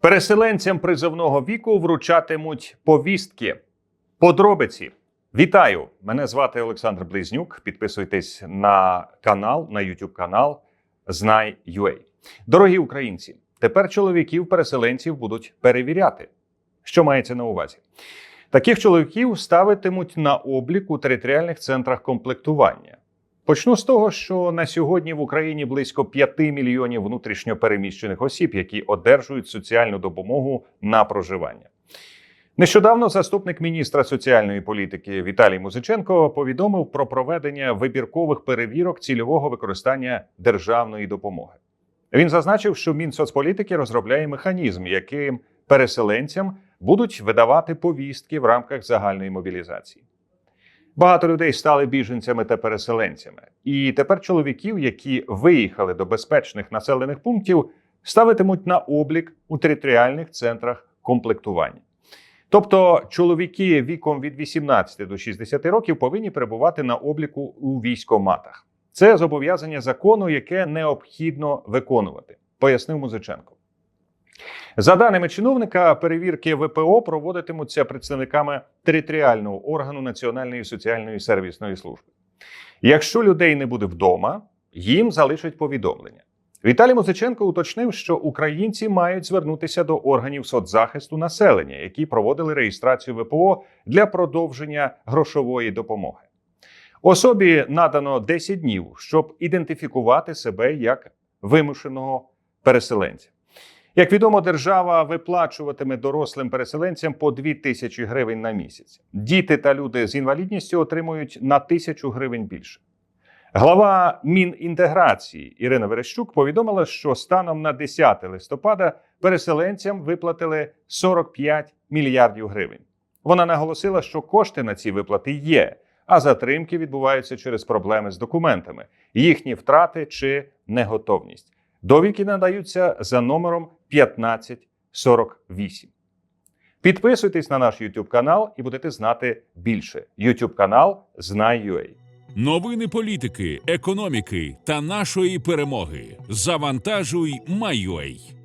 Переселенцям призовного віку вручатимуть повістки. Подробиці. Вітаю! Мене звати Олександр Близнюк. Підписуйтесь на канал, на YouTube канал Знай.UA. Дорогі українці, тепер чоловіків-переселенців будуть перевіряти. Що мається на увазі? Таких чоловіків ставитимуть на облік у територіальних центрах комплектування. Почну з того, що на сьогодні в Україні близько 5 мільйонів внутрішньо переміщених осіб, які одержують соціальну допомогу на проживання. Нещодавно заступник міністра соціальної політики Віталій Музиченко повідомив про проведення вибіркових перевірок цільового використання державної допомоги. Він зазначив, що Мінсоцполітики розробляє механізм, яким переселенцям будуть видавати повістки в рамках загальної мобілізації. Багато людей стали біженцями та переселенцями, і тепер чоловіків, які виїхали до безпечних населених пунктів, ставитимуть на облік у територіальних центрах комплектування. Тобто чоловіки віком від 18 до 60 років повинні перебувати на обліку у військоматах. Це зобов'язання закону, яке необхідно виконувати, пояснив Музиченко. За даними чиновника, перевірки ВПО проводитимуться представниками територіального органу Національної соціальної сервісної служби. Якщо людей не буде вдома, їм залишать повідомлення. Віталій Музиченко уточнив, що українці мають звернутися до органів соцзахисту населення, які проводили реєстрацію ВПО для продовження грошової допомоги. Особі надано 10 днів, щоб ідентифікувати себе як вимушеного переселенця. Як відомо, держава виплачуватиме дорослим переселенцям по 2 тисячі гривень на місяць. Діти та люди з інвалідністю отримують на тисячу гривень більше. Глава Мінінтеграції Ірина Верещук повідомила, що станом на 10 листопада переселенцям виплатили 45 мільярдів гривень. Вона наголосила, що кошти на ці виплати є, а затримки відбуваються через проблеми з документами, їхні втрати чи неготовність. Довідки надаються за номером 1548. Підписуйтесь на наш YouTube канал і будете знати більше. YouTube канал Знай.UA. Новини політики, економіки та нашої перемоги. Завантажуй Майой.